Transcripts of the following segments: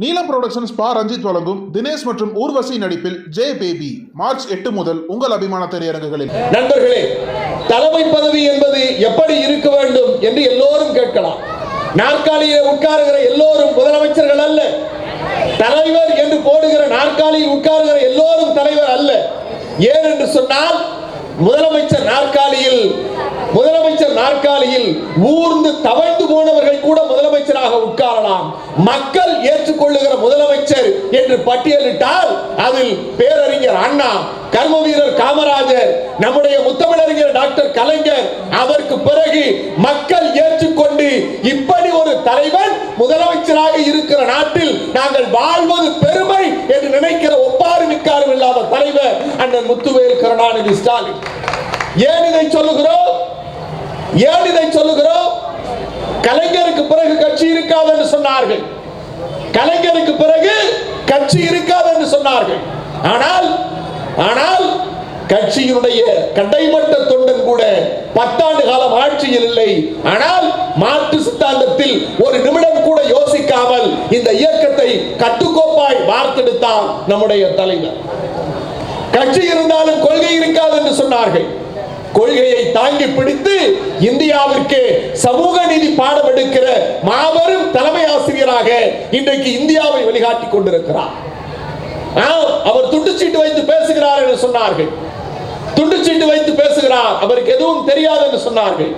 நீலம் புரொடக்ஷன்ஸ் பா ரஞ்சித் வழங்கும் தினேஷ் மற்றும் ஊர்வசி நடிப்பில் ஜே பேபி. மார்ச் எட்டு முதல் உங்கள் அபிமான திரையரங்குகளில் நண்பர்களே தலைமை பதவி என்பது எப்படி இருக்க வேண்டும் என்று எல்லோரும் கேட்கலாம். நாற்காலியில் உட்காருகிற எல்லோரும் முதலமைச்சர்கள் அல்ல. தலைவர் என்று போடுகிற நாற்காலியில் உட்காருகிற எல்லோரும் தலைவர் அல்ல. ஏன் என்று சொன்னால் முதலமைச்சர் நாற்காலியில் முதலமைச்சர் நாற்காலியில் ஊர்ந்து தவழ்ந்து போனவர்கள் கூட முதலமைச்சராக உட்காரலாம். மக்கள் ஏற்றுக்கொள்ளுகிற முதலமைச்சர் என்று பட்டியலிட்டால் அதில் பேரறிஞர் அண்ணா கர்ம வீரர் காமராஜர் நம்முடைய முத்தமிழறிஞர் டாக்டர் கலைஞர் அதற்கு பிறகு மக்கள் ஏற்றுக்கொண்டு இப்படி ஒரு தலைவன் முதலமைச்சராக இருக்கிற நாட்டில் நாங்கள் வாழ்வது பெருமை என்று நினைக்கிற ஒப்பாறு மிக்காரும் இல்லாத தலைவர் அண்ணன் முத்துவேல் கருணாநிதி ஸ்டாலின். ஏன் இதை சொல்ல ஏன் இதை சொல்லுகிறோம்? கலைஞருக்கு பிறகு கட்சி இருக்காது என்று சொன்னார்கள். கலைஞருக்கு பிறகு கட்சி இருக்காது என்று சொன்னார்கள். ஆனால் ஆனால் கட்சியினுடைய கடைமட்ட தொண்டன் கூட பத்தாண்டு காலம் ஆட்சியில் இல்லை. ஆனால் மாற்று சித்தாந்தத்தில் ஒரு நிமிடம் கூட யோசிக்காமல் இந்த இயக்கத்தை கட்டுக்கோப்பாய் வார்த்தெடுத்தார் நம்முடைய தலைவர். கட்சி இருந்தாலும் கொள்கை இருக்காது என்று சொன்னார்கள். கொள்கையை தாங்கி பிடித்து இந்தியாவிற்கு சமூக நீதி பாடம் எடுக்கிற மாபெரும் தலைமை ஆசிரியராக இன்றைக்கு இந்தியாவை வழிகாட்டி கொண்டிருக்கிறார். அவர் துண்டுச்சீட்டு வைத்து பேசுகிறார் என்று சொன்னார்கள். துண்டுச்சீட்டு வைத்து பேசுகிறார் அவருக்கு எதுவும் தெரியாது என்று சொன்னார்கள்.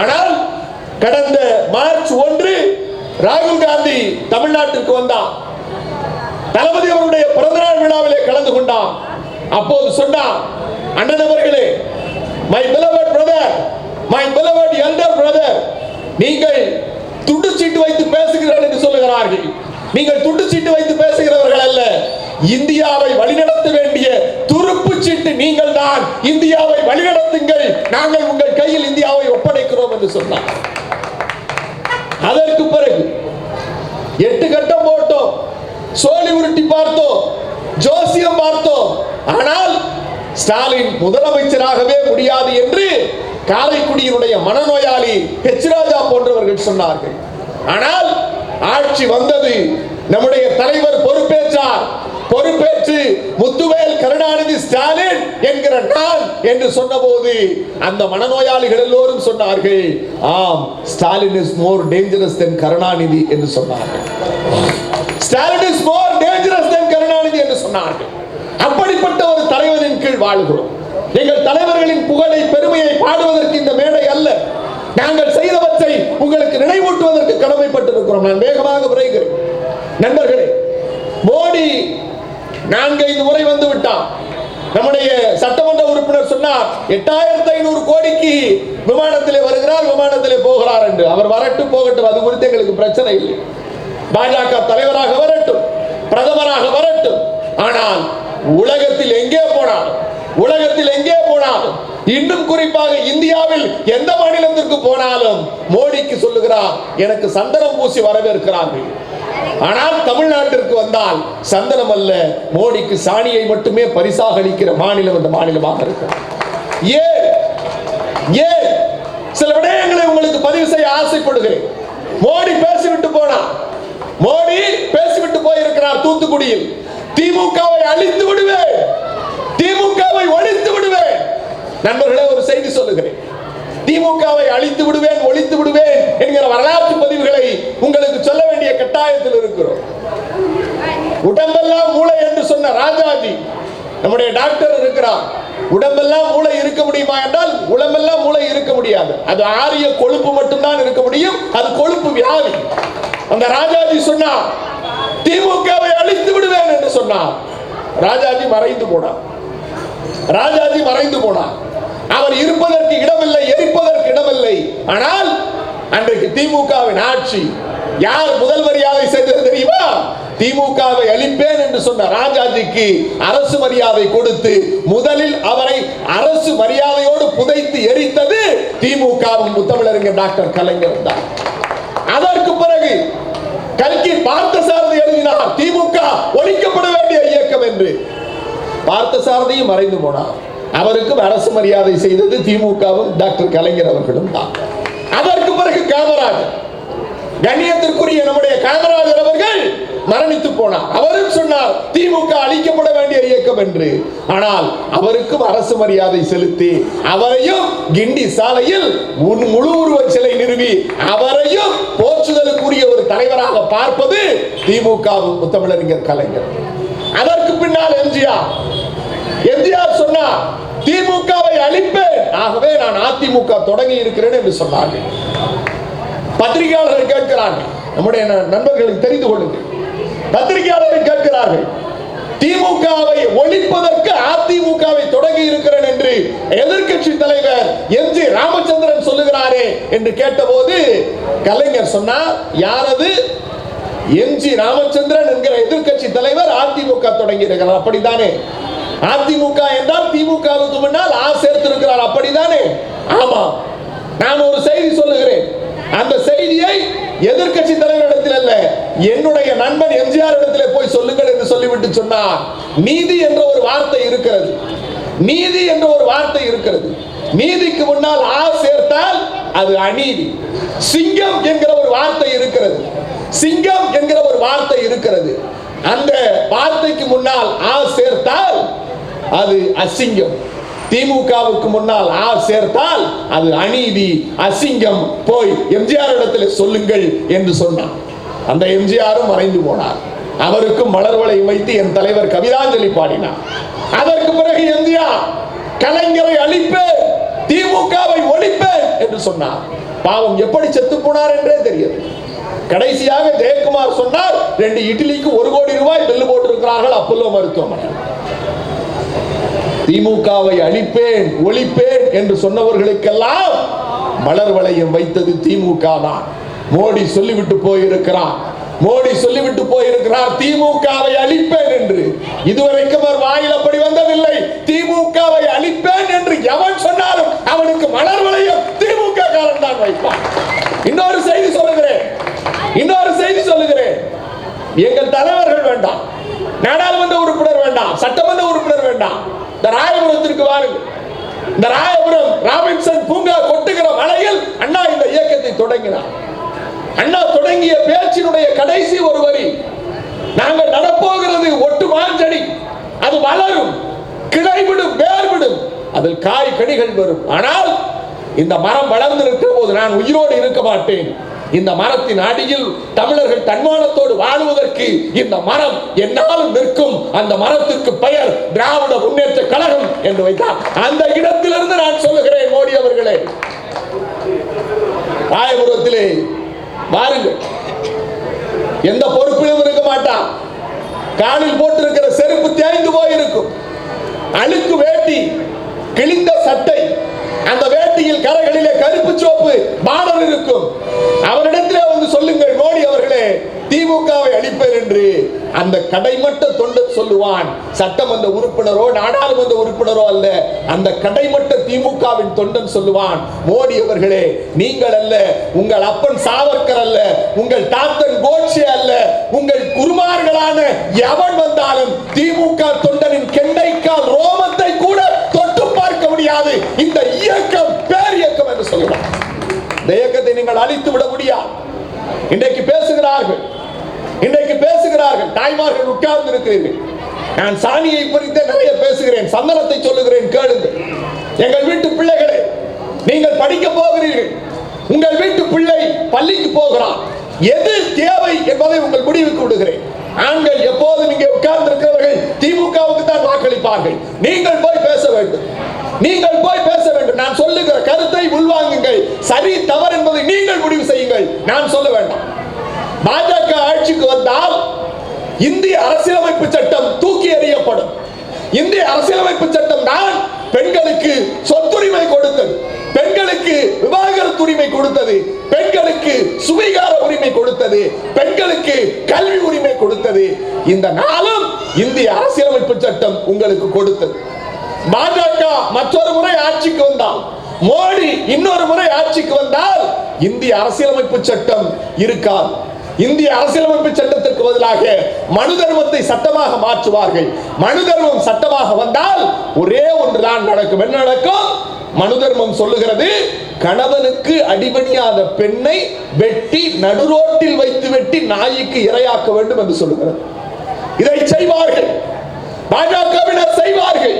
ஆனால் கடந்த மார்ச் ஒன்று ராகுல் காந்தி தமிழ்நாட்டிற்கு வந்தார் தளபதி அவருடைய பிறந்தநாள் விழாவிலே கலந்து கொண்டார் அப்போது சொன்னார் அண்ணன் அவர்களே my beloved brother my beloved elder brother நீங்கள் துண்டு சீட்டு வைத்து பேசுகிறீர்கள் என்று சொல்லுகிறார்கள். நீங்கள் துண்டு சீட்டு வைத்து பேசுகிறவர்கள் அல்ல. இந்தியாவை வழிநடத்த வேண்டிய துருப்பு சீட்டு நீங்கள் தான் இந்தியாவை வழிநடத்துங்கள். நாங்கள் உங்கள் கையில் இந்தியாவை ஒப்படைக்கிறோம் என்று சொன்னார். அதற்கு பிறகு எட்டு கட்டம் போட்டோம். சோழி உருட்டி பார்த்தோம். ஜோசியம் பார்த்தோம். ஆனால் ஸ்டாலின் முதலமைச்சராகவே முடியாது என்று காரைக்குடியினுடைய மனநோயாளி ஹெச் ராஜா போன்றவர்கள் சொன்னார்கள். ஆனால் ஆட்சி வந்தது நம்முடைய தலைவர் பொறுப்பேற்றார். பொறுப்பேற்று முத்துவேல் கருணாநிதி ஸ்டாலின் என்கிற நான் என்று சொன்னபோது அந்த மனநோயாளிகள் எல்லோரும் சொன்னார்கள் ஆம் Stalin is more dangerous then Karunanidhi என்று சொன்னார்கள். Stalin is more dangerous then Karunanidhi என்று சொன்னார்கள் அப்படிப்பட்ட ஒரு தலைவரின் கீழ் வாழுகிறோம். எங்கள் தலைவர்களின் புகழை பெருமையை பாடுவதற்கு இந்த மேடை அல்ல. நாங்கள் செய்தவற்றை உங்களுக்கு நினைவூட்டுவதற்கு கடமைப்பட்டிருக்கிறோம். நான் வேகமாக விரைகிறேன். நண்பர்களே மோடி நான்கைந்து முறை வந்து விட்டான். நம்முடைய சட்டமன்ற உறுப்பினர் சொன்னார் எட்டாயிரத்தி ஐநூறு கோடிக்கு விமானத்திலே வருகிறார் விமானத்திலே போகிறார் என்று. அவர் வரட்டும் போகட்டும். அது குறித்து எங்களுக்கு பிரச்சனை இல்லை. பாஜக தலைவராக வரட்டும் பிரதமராக வரட்டும். ஆனால் உலகத்தில் எங்கே போனாலும் உலகத்தில் எங்கே போனாலும் இன்னும் குறிப்பாக இந்தியாவில் எந்த மாநிலத்திற்கு போனாலும் மோடிக்கு சொல்லுகிறார் எனக்கு சந்தனம் பூசி வரவேற்கிறார்கள். ஆனால் தமிழ்நாட்டிற்கு வந்தால் சந்தனம் அல்ல மோடிக்கு சாணியை மட்டுமே பரிசாக அளிக்கிற மாநிலம் அந்த மாநிலமாக இருக்கிறது. ஏன்? ஏன்? சில விடயங்களை உங்களுக்கு பதிவு செய்ய ஆசைப்படுகிறேன். மோடி பேசிவிட்டு போனார். மோடி பேசிவிட்டு போயிருக்கிறார் தூத்துக்குடியில். திமுகவை அழித்து விடுவேன். திமுகவை ஒழித்து விடுவேன். நண்பர்களே ஒரு செய்தி சொல்லுகிறேன். திமுகவை அழித்து விடுவேன் ஒழித்து விடுவேன் என்கிற வரலாற்று பதிவுகளை உங்களுக்கு சொல்ல வேண்டிய கட்டாயத்தில் இருக்கிறோம். உடம்பெல்லாம் மூளை என்று சொன்ன ராஜாஜி நம்முடைய டாக்டர் இருக்கிறார். உடம்பெல்லாம் மூளை இருக்க முடியுமா என்றால் உடம்பெல்லாம் மூளை இருக்க முடியாது. அது ஆரிய கொழுப்பு மட்டும்தான் இருக்க முடியும். அது கொழுப்பு வியாதி. அந்த ராஜாஜி சொன்னா திமுகவை அழித்து விடுவேன் என்று சொன்னார். ராஜாஜி மறைந்து போனார். ராஜாஜி மறைந்து போனார். அவர் இருப்பதற்கு இடமில்லை எரிப்பதற்கு இடமில்லை. ஆனால் அன்றைக்கு திமுகவின் ஆட்சி யார் முதல் செய்தது தெரியுமா? திமுகவை அழிப்பேன் என்று சொன்ன ராஜாஜிக்கு அரசு மரியாதை கொடுத்து முதலில் அவரை அரசு மரியாதையோடு புதைத்து எரித்தது திமுகவின் முத்தமிழறிஞர் டாக்டர் கலைஞர் தான். அதற்கு பிறகு கல்கி பார்த்த சாரதி எழுதினார். திமுக ஒழிக்கப்பட வேண்டிய இயக்கம் என்று. பார்த்த சாரதியும் மறைந்து போனார். அவருக்கும் அரசு மரியாதை செய்தது திமுகவும் டாக்டர் கலைஞர் அவர்களும் தான். அதற்கு பிறகு காமராஜர். கண்ணியத்திற்குரிய நம்முடைய காமராஜர் அவர்கள் மரணித்து போனார். அவரும் சொன்னார் திமுக அழிக்கப்பட வேண்டிய இயக்கம் என்று. ஆனால் அவருக்கும் அரசு மரியாதை செலுத்தி அவரையும் கிண்டி சாலையில் உன் முழு உருவ சிலை நிறுவி அவரையும் போற்றுதலுக்குரிய ஒரு தலைவராக பார்ப்பது திமுக முத்தமிழறிஞர் கலைஞர். அதற்கு பின்னால் எம்ஜிஆர். எம்ஜிஆர் சொன்னார் திமுகவை அழிப்பேன். ஆகவே நான் அதிமுக தொடங்கி இருக்கிறேன் என்று சொன்னார்கள். பத்திரிகையாளர்கள் கேட்கிறார்கள். நம்முடைய நண்பர்களுக்கு தெரிந்து கொள்ளுங்கள். பத்திரிகையாளர்கள் கேட்கிறார்கள். திமுகவை ஒழிப்பதற்கு அதிமுகவை தொடங்கி இருக்கிறேன் என்று எதிர்க்கட்சி தலைவர் எம் ஜி ராமச்சந்திரன் சொல்லுகிறாரே என்று கேட்டபோது கலைஞர் சொன்னார் யாரது? எம் ஜி ராமச்சந்திரன் என்கிற எதிர்க்கட்சி தலைவர் அதிமுக தொடங்கி இருக்கிறார். அப்படித்தானே அதிமுக என்றால் திமுகவுக்கு முன்னால் ஆ சேர்த்திருக்கிறார் அப்படித்தானே ஆமா. நான் ஒரு செய்தி சொல்லுகிறேன். அந்த செய்தியை எதிர்க்கட்சி தலைவரிடத்தில் அல்ல என்னுடைய நண்பன் எம்ஜிஆர் இடத்திலே போய் சொல்லுங்கள் என்று சொல்லிவிட்டு சொன்னார். நீதி என்ற ஒரு வார்த்தை இருக்கிறது. நீதி என்ற ஒரு வார்த்தை இருக்கிறது. நீதிக்கு முன்னால் ஆ சேர்த்தால் அது அநீதி. சிங்கம் என்கிற ஒரு வார்த்தை இருக்கிறது. சிங்கம் என்கிற ஒரு வார்த்தை இருக்கிறது. அந்த வார்த்தைக்கு முன்னால் ஆ சேர்த்தால் அது அசிங்கம். திமுகவுக்கு முன்னால் ஆ சேர்த்தால் அது அநீதி அசிங்கம் போய் எம்ஜிஆர் இடத்துல சொல்லுங்கள் என்று சொன்னார். அந்த எம்ஜிஆரும் மறைந்து போனார். அவருக்கு மலர்வளை வைத்து என் தலைவர் கவிதாஞ்சலி பாடினார். அதற்கு பிறகு எம்ஜிஆர் கலைஞரை அழிப்பேன் திமுகவை ஒழிப்பேன் என்று சொன்னார். பாவம் எப்படி செத்து போனார் என்றே தெரியாது. கடைசியாக ஜெயக்குமார் சொன்னார் ரெண்டு இட்லிக்கு ஒரு கோடி ரூபாய் பில்லு போட்டிருக்கிறார்கள் அப்பல்லோ மருத்துவமனை. திமுகவை அழிப்பேன் ஒழிப்பேன் என்று சொன்னவர்களுக்கெல்லாம் மலர் வளையம் வைத்தது திமுக தான். மோடி சொல்லிவிட்டு போயிருக்கிறான் மோடி சொல்லிவிட்டு போயிருக்கிறார் திமுகவை அழிப்பேன் என்று. இதுவரைக்கும் அவர் வாயில் அப்படி வந்ததில்லை. திமுகவை அழிப்பேன் என்று எவன் சொன்னாலும் அவனுக்கு மலர் வளையம் திமுக காரன் தான் வைப்பான். இன்னொரு செய்தி சொல்லுகிறேன். இன்னொரு செய்தி சொல்லுகிறேன். எங்கள் தலைவர்கள் வேண்டாம். நாடாளுமன்ற உறுப்பினர் வேண்டாம். சட்டமன்ற உறுப்பினர் வேண்டாம். இந்த ராயபுரத்திற்கு வாருங்கள். இந்த ராயபுரம் ராபின்சன் பூங்கா கொட்டுகிற மலையில் அண்ணா இந்த இயக்கத்தை தொடங்கினார். அண்ணா தொடங்கிய பேச்சினுடைய கடைசி ஒரு வரி. நாங்கள் நடப்போகிறது ஒட்டு மாஞ்சடி. அது வளரும் கிளைவிடும் வேர்விடும். விடும் அதில் காய் கனிகள் வரும். ஆனால் இந்த மரம் வளர்ந்து இருக்கிற போது நான் உயிரோடு இருக்க மாட்டேன். இந்த மரத்தின் அடியில் தமிழர்கள் தன்மானத்தோடு வாழுவதற்கு இந்த மரம் என்னாலும் நிற்கும். அந்த மரத்திற்கு பெயர் திராவிட முன்னேற்ற கழகம் என்று வைத்தார். அந்த இடத்திலிருந்து நான் சொல்லுகிறேன் மோடி அவர்களே. ராயபுரத்திலே வாருங்கள். எந்த பொறுப்பிலும் இருக்க மாட்டான். காலில் போட்டிருக்கிற செருப்பு தேய்ந்து போயிருக்கும். அழுக்கு வேட்டி கிழிந்த சட்டை அந்த வேட்டியில் கரைகளிலே கருப்பு சோப்பு என்று அந்த கடைமட்ட தொண்டன் சொல்லுவான். சட்டமன்ற உறுப்பினரோ நாடாளுமன்ற உறுப்பினரோ அல்ல அந்த கடைமட்ட திமுகவின் தொண்டன் சொல்லுவான். மோடி அவர்களே நீங்கள் அல்ல உங்கள் அப்பன் சாவர்கர் அல்ல உங்கள் தாத்தன் கோட்சே அல்ல உங்கள் குருமார்களான எவன் வந்தாலும் திமுக தொண்டனின் கெண்டைக்கால் ரோமத்தை கூட தொட்டு பார்க்க முடியாது. இந்த இயக்கம் பேர் இயக்கம் என்று சொல்லுவான். இந்த இயக்கத்தை நீங்கள் அழித்து விட முடியாது. இன்றைக்கு பேசுகிறார்கள். இன்றைக்கு பேசுகிறார்கள் தாய்மார்கள் உட்கார்ந்து இருக்கிறீர்கள் நான் சாணியை குறித்து நிறைய பேசுகிறேன் சந்தனத்தை சொல்லுகிறேன் கேளுங்கள். எங்கள் வீட்டு பிள்ளைகளே நீங்கள் படிக்க போகிறீர்கள். உங்கள் வீட்டு பிள்ளை பள்ளிக்கு போகிறான். எது தேவை என்பதை உங்கள் முடிவுக்கு விடுகிறேன். ஆண்கள் எப்போதும் இங்கே உட்கார்ந்து இருக்கிறவர்கள் திமுகவுக்கு தான் வாக்களிப்பார்கள். நீங்கள் போய் பேச வேண்டும். நீங்கள் போய் பேச வேண்டும். நான் சொல்லுகிற கருத்தை உள்வாங்குங்கள். சரி தவறு என்பதை நீங்கள் முடிவு செய்யுங்கள். நான் சொல்ல வேண்டாம். பாஜக ஆட்சிக்கு வந்தால் இந்திய அரசியலமைப்பு சட்டம் தூக்கி எறியப்படும். இந்திய அரசியலமைப்பு சட்டம் தான் பெண்களுக்கு சொத்துரிமை கொடுத்தது. பெண்களுக்கு விவாகரத்து உரிமை கொடுத்தது. பெண்களுக்கு சுவிகார உரிமை கொடுத்தது. பெண்களுக்கு கல்வி உரிமை கொடுத்தது. இந்த நாளும் இந்திய அரசியலமைப்பு சட்டம் உங்களுக்கு கொடுத்தது. பாஜக மற்றொரு முறை ஆட்சிக்கு வந்தால் மோடி இன்னொரு முறை ஆட்சிக்கு வந்தால் இந்திய அரசியலமைப்பு சட்டம் இருக்காது. இந்திய அரசியலமைப்பு சட்டத்திற்கு பதிலாக மனு தர்மத்தை சட்டமாக மாற்றுவார்கள். மனு தர்மம் சட்டமாக வந்தால் ஒரே ஒன்றுதான் நடக்கும். என்ன நடக்கும்? மனு தர்மம் சொல்லுகிறது கணவனுக்கு அடிபணியாத பெண்ணை வெட்டி நடுரோட்டில் வைத்து வெட்டி நாய்க்கு இரையாக்க வேண்டும் என்று சொல்லுகிறது. இதை செய்வார்கள். பாஜகவினர் செய்வார்கள்.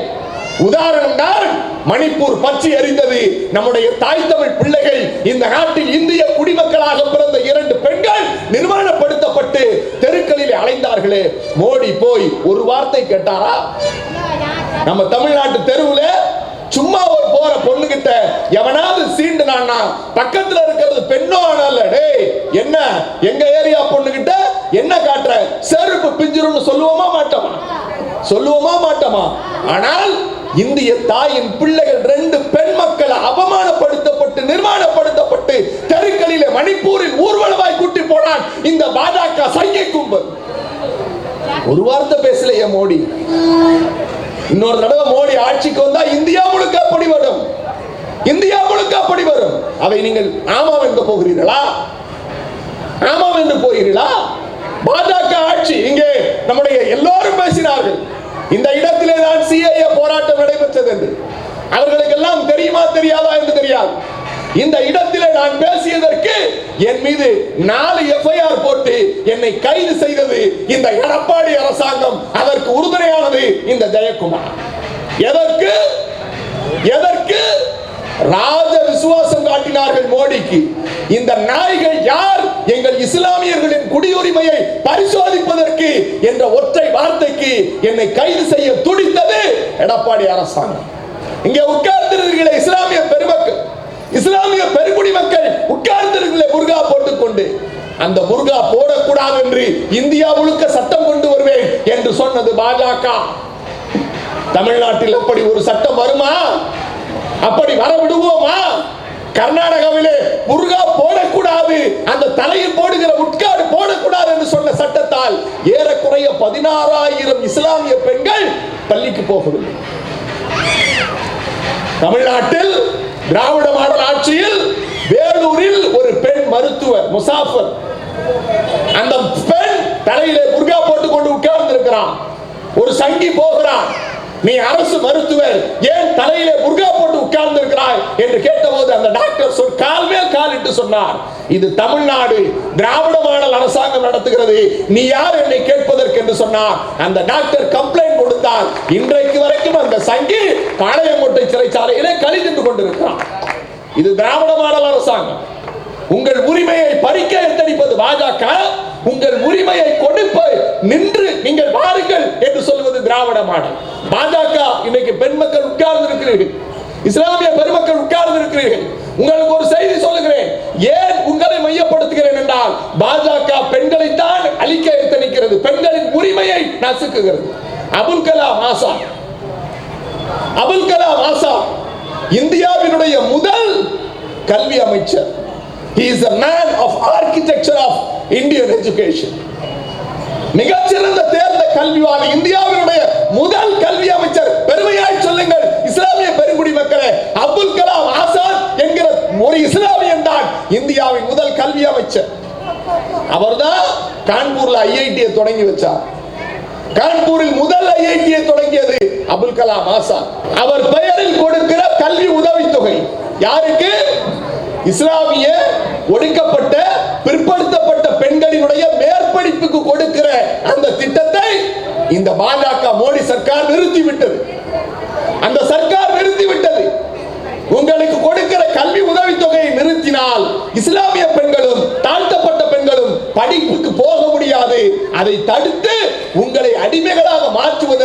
உதாரணம் தான் மணிப்பூர் பற்றி எறிந்தது நம்முடைய தாய் தமிழ் பிள்ளைகள் இந்த நாட்டில் இந்திய குடிமக்களாக பிறந்த பெண்கள் நிர்மாணப்படுத்தப்பட்டு தெருக்களில் அலைந்தார்களே. மோடி போய் ஒரு வார்த்தை கேட்டாரா? நம்ம தமிழ்நாட்டு தெருவில் சும்மா ஒரு போற பொண்ணு கிட்ட எவனாவது சீண்டுனான்னா பக்கத்துல இருக்கிறது பெண்ணோ ஆனால டேய் என்ன? எங்க ஏரியா பொண்ணு கிட்ட என்ன காட்டுற? செருப்பு பிஞ்சிரும்னு சொல்லுவோமா மாட்டோமா? சொல்லுவோமா மாட்டோமா? ஆனால் இந்திய தாயின் பிள்ளைகள் ரெண்டு பெண் மக்களை அவமானப்படுத்தப்பட்டு நிர்மாணப்படுத்தப்பட்டு தெருக்களிலே மணிப்பூரில் இந்த பாஜக சைகை கும்பல் ஒரு வார்த்தை பேசலையே மோடி. இன்னொரு தடவை மோடி ஆட்சிக்கு வந்தா இந்தியா முழுக்க அப்படி வரும். இந்தியா முழுக்க அப்படி வரும். அதை நீங்கள் ஆமாம் என்று போகிறீர்களா? ஆமாம் என்று போகிறீர்களா? பாஜக ஆட்சி இங்கே நம்முடைய எல்லோரும் பேசினார்கள். இந்த இடத்திலே தான் சிஏஏ போராட்டம் நடைபெற்றது என்று. அவர்களுக்கெல்லாம் தெரியுமா தெரியாதா என்று தெரியாது. இந்த இடத்திலே நான் பேசியதற்கு என் மீது நாலு எஃப்ஐஆர் போட்டு என்னை கைது செய்தது இந்த எடப்பாடி அரசாங்கம். அதற்கு உறுதுணையானது இந்த ஜெயக்குமார். எதற்கு? எதற்கு? ராஜ விசுவாசம் காட்டினார்கள் மோடிக்கு. இந்த நாய்கள் யார்? எங்கள் இஸ்லாமியர்களின் குடியுரிமையை பரிசோதிப்பதற்கு என்ற ஒற்றை வார்த்தைக்கு என்னை கைது செய்ய துடித்தது எடப்பாடி அரசாங்கம். இங்கே உட்கார்ந்திருக்கிற இஸ்லாமிய பெருமக்கள். இஸ்லாமிய பெருங்குடி மக்கள் உட்கார்ந்திருக்கிற முருகா போட்டுக்கொண்டு அந்த முருகா போடக்கூடாது என்று இந்தியா முழுக்க சட்டம் கொண்டு வருவேன் என்று சொன்னது பாஜக. தமிழ்நாட்டில் அப்படி ஒரு சட்டம் வருமா? அப்படி வர விடுவோமா கர்நாடகாவிலே முருகா போடக்கூடாது அந்த தலையில் போடுகிற உட்காடு போடக்கூடாது என்று சொன்ன சட்டத்தால் ஏறக்குறைய பதினாறாயிரம் இஸ்லாமிய பெண்கள் பள்ளிக்கு போகவில்லை. தமிழ்நாட்டில் திராவிட மாடல் ஆட்சியில் வேலூரில் ஒரு பெண் மருத்துவர் முசாஃபர். அந்த பெண் தலையிலே முருகா போட்டு கொண்டு உட்கார்ந்திருக்கிறான் ஒரு சங்கி போகிறான். நீ அரசு மருத்துவர் ஏன் தலையிலே முருகா போட்டு உட்கார்ந்து இருக்கிறாய் என்று கேட்டபோது அந்த டாக்டர் சொல் கால் மேல் கால் இட்டு சொன்னார். இது தமிழ்நாடு திராவிட மாடல் அரசாங்கம் நடத்துகிறது. நீ யார் என்னை கேட்பதற்கு? என்று சொன்னார். அந்த டாக்டர் கம்ப்ளைண்ட் கொடுத்தார். இன்றைய வரைக்கும் அந்த சங்கி பாளையங்கோட்டை சிறைச்சாலையிலே களி நின்று கொண்டிருக்கிறான். இது திராவிட மாடல் அரசாங்கம். உங்கள் உரிமையை பறிக்க எத்தனிப்பது பாஜக? உங்கள் உரிமையை கொடுப்ப நின்று நீங்கள் வாருங்கள் என்று சொல்வது திராவிட மாடல். பாஜக இன்னைக்கு பெண் மக்கள் உட்கார்ந்து இருக்கிறீர்கள் இஸ்லாமிய பெருமக்கள் உட்கார்ந்து இருக்கிறீர்கள் உங்களுக்கு ஒரு செய்தி சொல்லுகிறேன். ஏன் உங்களை மையப்படுத்துகிறேன் என்றால் பாஜக பெண்களை தான் அழிக்க எத்தனிக்கிறது. பெண்களின் உரிமையை நசுக்குகிறது. அபுல் கலாம் ஆசாத் அபுல் கலாம் ஆசாத் இந்தியாவினுடைய முதல் கல்வி அமைச்சர். He is a man of architecture of indian education. மிகச்சிறந்த தேர்ந்த கல்விவாதி இந்தியாவினுடைய முதல் கல்வி அமைச்சர். பெருமையாய் சொல்லுங்கள் இஸ்லாமிய பெருங்குடி மக்களே அப்துல் கலாம் ஆசாத் என்கிற ஒரு இஸ்லாமியன் தான் இந்தியாவின் முதல் கல்வி அமைச்சர். அவர்தான் கான்பூர்ல ஐஐடியை தொடங்கி வச்சார். கான்பூரில் முதல் ஐஐடியை தொடங்கியது அபுல் கலாம் ஆசாத் அவர் பெயரில் கொடுக்கிற கல்வி உதவித்தொகை யாருக்கு? இஸ்லாமிய ஒடுக்கப்பட்ட பிற்படுத்தப்பட்ட பெண்களினுடைய மேற்படிப்புக்கு கொடுக்கிற அந்த திட்டத்தை இந்த பாஜக மோடி சர்க்கார் நிறுத்திவிட்டது. அந்த சர்க்கார் நிறுத்திவிட்டது. உங்களுக்கு கொடுக்கிற கல்வி உதவித்தொகையை நிறுத்தினால் இஸ்லாமிய பெண்களும் தாழ்த்தப்பட்ட பெண்களும் படிப்புக்கு போக முடியாது. அதை தடுத்து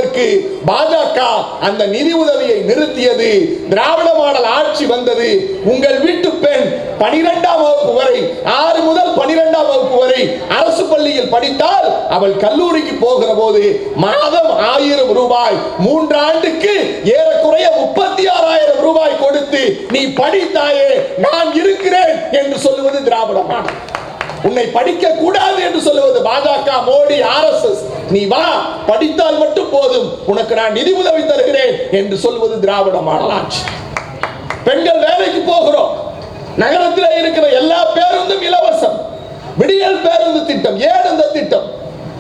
மாற்றுவதற்கு பாஜக அந்த நிதி உதவியை நிறுத்தியது. திராவிட மாடல் ஆட்சி வந்தது. உங்கள் வீட்டு பெண் பனிரெண்டாம் வகுப்பு வரை ஆறு முதல் பனிரெண்டாம் வகுப்பு வரை அரசு பள்ளியில் படித்தால் அவள் கல்லூரிக்கு போகிற போது மாதம் ஆயிரம் ரூபாய் மூன்று ஆண்டுக்கு ஏறக்குறைய முப்பத்தி ஆறாயிரம் ரூபாய் கொடுத்து நீ படித்தாயே நான் இருக்கிறேன் என்று சொல்லுவது திராவிட மாடல். உன்னை படிக்க கூடாது என்று சொல்லுவது பாஜக மோடி ஆர்எஸ்எஸ் நீ வா படித்தால் மட்டும் போதும். உனக்கு நான் நிதி உதவி தருகிறேன் என்று சொல்வது திராவிட மாடல் ஆட்சி பெண்கள் வேலைக்கு போகிறோம். நகரத்தில் இருக்கிற எல்லா பேருந்தும் இலவசம். விடியல் பேருந்து திட்டம் ஏன் அந்த திட்டம்.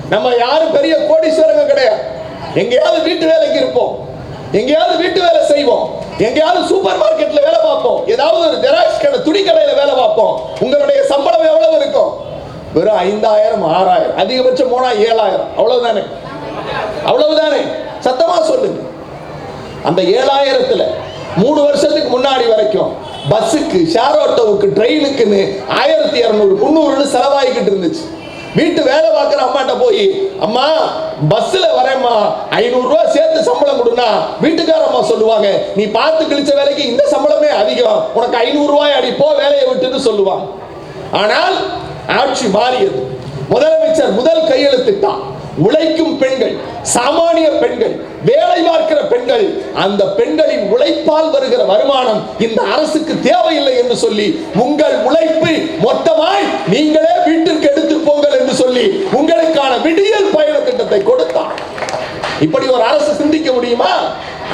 நம்ம யாரும் பெரிய கோடீஸ்வரங்க கிடையாது. எங்கேயாவது வீட்டு வேலைக்கு இருப்போம். எங்கேயாவது வீட்டு வேலை செய்வோம். எங்கேயாவது சூப்பர் மார்க்கெட்ல பார்ப்போம். ஏதாவது ஒரு ஜெராக்ஸ் கடை துணி கடையில வேலை பார்ப்போம். உங்களுடைய சம்பளம் எவ்வளவு இருக்கும்? வெறும் ஐந்தாயிரம் ஆறாயிரம். அதிகபட்சம் போனா ஏழாயிரம். அவ்வளவுதானே? அவ்வளவுதானே? சத்தமா சொல்லுங்க அந்த ஏழாயிரத்துல மூணு வருஷத்துக்கு முன்னாடி வரைக்கும் பஸ்ஸுக்கு ஷேர் ஆட்டோவுக்கு ட்ரெயினுக்குன்னு ஆயிரத்தி இரநூறு முந்நூறுன்னு செலவாகிக்கிட்டு இருந்துச்சு. வீட்டு வேலை பார்க்குற அம்மாட்ட போய் அம்மா பஸ்ஸில் வரேம்மா. ஐநூறுரூவா சேர்த்து சம்பளம் கொடுனா வீட்டுக்காரம்மா சொல்லுவாங்க நீ பார்த்து கிழிச்ச வேலைக்கு இந்த சம்பளமே அதிகம். உனக்கு ஐநூறுரூவாய் அடி போ வேலையை விட்டுன்னு சொல்லுவாங்க. ஆனால் ஆட்சி மாறியது. முதலமைச்சர் முதல் கையெழுத்திட்டான் உழைக்கும் பெண்கள் சாமானிய பெண்கள் வேலை பார்க்கிற பெண்கள் அந்த பெண்களின் உழைப்பால் வருகிற வருமானம் இந்த அரசுக்கு தேவையில்லை என்று சொல்லி உங்கள் உழைப்பு மொத்தமாய் நீங்களே வீட்டு எடுத்து போங்கள் என்று சொல்லி உங்களுக்கான விடியல் பயண கொடுத்தான். இப்படி ஒரு அரசு சிந்திக்க முடியுமா?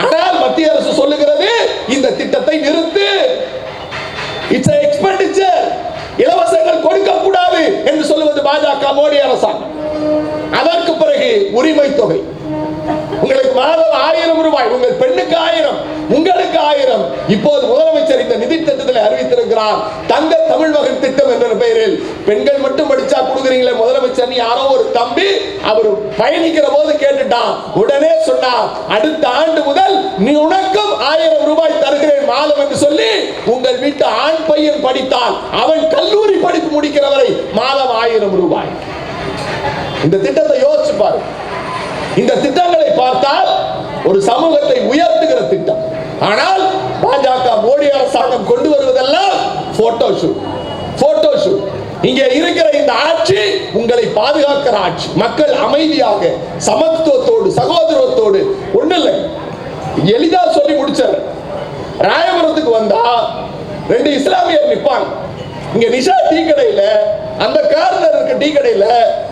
ஆனால் மத்திய அரசு சொல்லுகிறது இந்த திட்டத்தை நிறுத்து. இட்ஸ் எக்ஸ்பெண்டிச்சர் இலவசங்கள் கொடுக்க கூடாது என்று சொல்லுவது பாஜக மோடி அரசாங்கம். அதற்கு பிறகு உரிமை தொகை உங்களுக்கு மாதம் ஆயிரம் ரூபாய் உங்கள் பெண்ணுக்கு ஆயிரம் உங்களுக்கு ஆயிரம். இப்போது முதலமைச்சர் இந்த நிதி திட்டத்தில் அறிவித்திருக்கிறார் தங்க தமிழ் மகன் திட்டம் என்ற பெயரில். பெண்கள் மட்டும் படிச்சா கொடுக்குறீங்களே முதலமைச்சர் யாரோ ஒரு தம்பி அவர் பயணிக்கிற போது கேட்டுட்டான். உடனே சொன்னார் அடுத்த ஆண்டு முதல் நீ உனக்கும் ஆயிரம் ரூபாய் தருகிறேன் மாதம் என்று சொல்லி உங்கள் வீட்டு ஆண் பையன் படித்தால் அவன் கல்லூரி படிப்பு முடிக்கிறவரை மாதம் ஆயிரம் ரூபாய். இந்த திட்டத்தை யோசிச்சு பாருங்க. இந்த திட்டங்களை பார்த்தால் ஒரு சமூகத்தை உயர்த்துகிற திட்டம். ஆனால் பாஜக மோடி அரசாங்கம் கொண்டு வருவதெல்லாம் போட்டோ ஷூட் போட்டோ ஷூட் இங்கே இருக்கிற இந்த ஆட்சி உங்களை பாதுகாக்கிற ஆட்சி. மக்கள் அமைதியாக சமத்துவத்தோடு சகோதரத்தோடு ஒண்ணு இல்லை. எளிதா சொல்லி முடிச்சார் ராயபுரத்துக்கு வந்தா ரெண்டு இஸ்லாமியர் நிற்பாங்க இங்க நிஷா டீ கடையில அந்த கார்னர் இருக்க டீ கடையில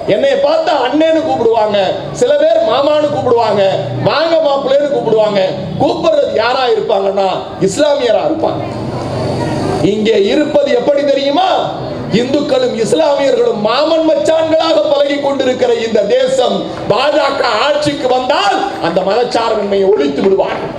என்னை பார்த்தா அண்ணேன்னு கூப்பிடுவாங்க. சில பேர் மாமான்னு கூப்பிடுவாங்க. வாங்க மாப்பிள்ளைன்னு கூப்பிடுவாங்க. கூப்பிடுறது யாரா இருப்பாங்கன்னா இஸ்லாமியரா இருப்பாங்க. இங்கே இருப்பது எப்படி தெரியுமா? இந்துக்களும் இஸ்லாமியர்களும் மாமன் மச்சான்களாக பழகி கொண்டிருக்கிற இந்த தேசம் பாஜக ஆட்சிக்கு வந்தால் அந்த மதச்சார்பின்மையை ஒழித்து விடுவார்கள்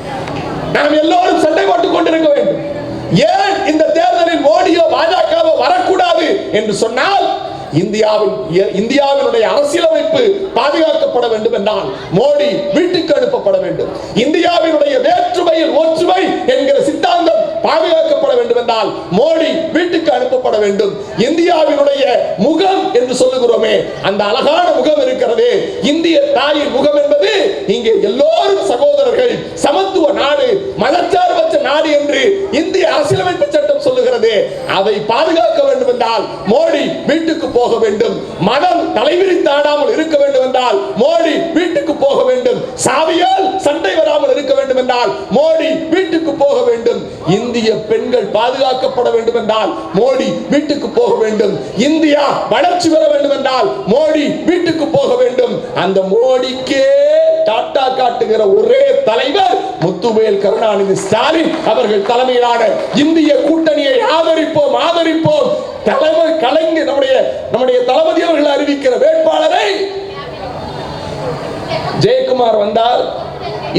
நாம் எல்லோரும் சண்டை போட்டுக் கொண்டிருக்க வேண்டும். ஏன் இந்த தேர்தலில் மோடியோ பாஜகவோ வரக்கூடாது என்று சொன்னால் இந்தியாவின் இந்தியாவினுடைய அரசியலமைப்பு பாதுகாக்கப்பட வேண்டும் என்றால் மோடி வீட்டுக்கு அனுப்பப்பட வேண்டும். இந்தியாவினுடைய வேற்றுமையில் ஒற்றுமை என்கிற சித்தாந்தம் பாதுகாக்கப்பட வேண்டும் என்றால் மோடி வீட்டுக்கு அனுப்பப்பட வேண்டும். இந்தியாவினுடைய முகம் என்று சொல்லுகிறோமே அந்த அழகான முகம் இருக்கிறது. இந்திய தாயின் முகம் என்பது இங்கே எல்லோரும் சகோதரர்கள் சமத்துவ நாடு மதச்சார்பற்ற நாடு என்று இந்திய அரசியலமைப்பு சட்டம் இருக்கிறது. அதை பாதுகாக்க வேண்டும் என்றால் மோடி வீட்டுக்கு போக வேண்டும். மதம் தலைவிரித்தாடாமல் இருக்க வேண்டும் என்றால் மோடி வீட்டுக்கு போக வேண்டும். சாவியால் சண்டை வராமல் இருக்க வேண்டும் என்றால் மோடி வீட்டுக்கு போக வேண்டும். இந்திய பெண்கள் பாதுகாக்கப்பட வேண்டும் என்றால் மோடி வீட்டுக்கு போக வேண்டும். இந்தியா வளர்ச்சி பெற வேண்டும் என்றால் மோடி வீட்டுக்கு போக வேண்டும். அந்த மோடிக்கே டாட்டா காட்டுகிற ஒரே தலைவர் முத்துவேல் கருணாநிதி ஸ்டாலின் அவர்கள் தலைமையிலான இந்திய கூட்டணி ஆதரிப்போம் ஆதரிப்போம். தலைமை கலைஞர் நம்முடைய நம்முடைய தளபதி அவர்கள் அறிவிக்கிற வேட்பாளரை ஜெயக்குமார் வந்தால்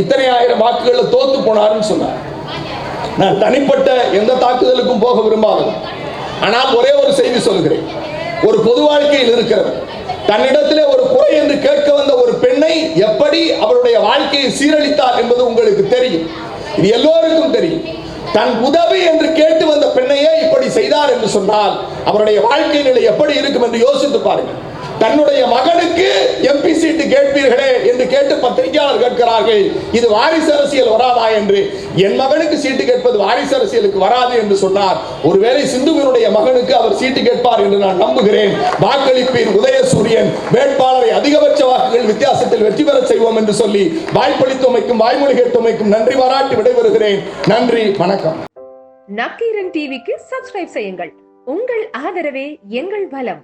இத்தனை ஆயிரம் வாக்குகள் தோத்து போனார்னு சொன்னார். நான் தனிப்பட்ட எந்த தாக்குதலுக்கும் போக விரும்பாமல் ஆனால் ஒரே ஒரு செய்தி சொல்கிறேன். ஒரு பொது வாழ்க்கையில் இருக்கிறவர் தன்னிடத்திலே ஒரு குறை என்று கேட்க வந்த ஒரு பெண்ணை எப்படி அவருடைய வாழ்க்கையை சீரழித்தார் என்பது உங்களுக்கு தெரியும். இது எல்லோருக்கும் தெரியும். தன் உதவி என்று கேட்டு வந்த பெண்ணையே இப்படி செய்தார் என்று சொன்னால் அவருடைய வாழ்க்கை நிலை எப்படி இருக்கும் என்று யோசித்து பாருங்கள். தன்னுடைய மகனுக்கு எம்பி சீட்டு கேட்பீர்களே என்று கேட்டு பத்திரிகையாளர் கேட்கிறார்கள். இது வாரிசு அரசியல் வராதா என்று? என் மகனுக்கு சீட்டு கேட்பது வாரிசு அரசியலுக்கு வராது என்று சொன்னார். ஒருவேளை சிந்துவினுடைய மகனுக்கு அவர் சீட்டு கேட்பார் என்று நான் நம்புகிறேன். வாக்களிப்பின் உதயசூரியன் வேட்பாளரை அதிகபட்ச வாக்குகள் வித்தியாசத்தில் வெற்றி பெற செய்வோம் என்று சொல்லி வாய்ப்பளித்தமைக்கும் வாய்மொழி கேட்டமைக்கும் நன்றி பாராட்டி விடைபெறுகிறேன். நன்றி வணக்கம். நக்கீரன் டிவிக்கு சப்ஸ்கிரைப் செய்யுங்கள். உங்கள் ஆதரவே எங்கள் பலம்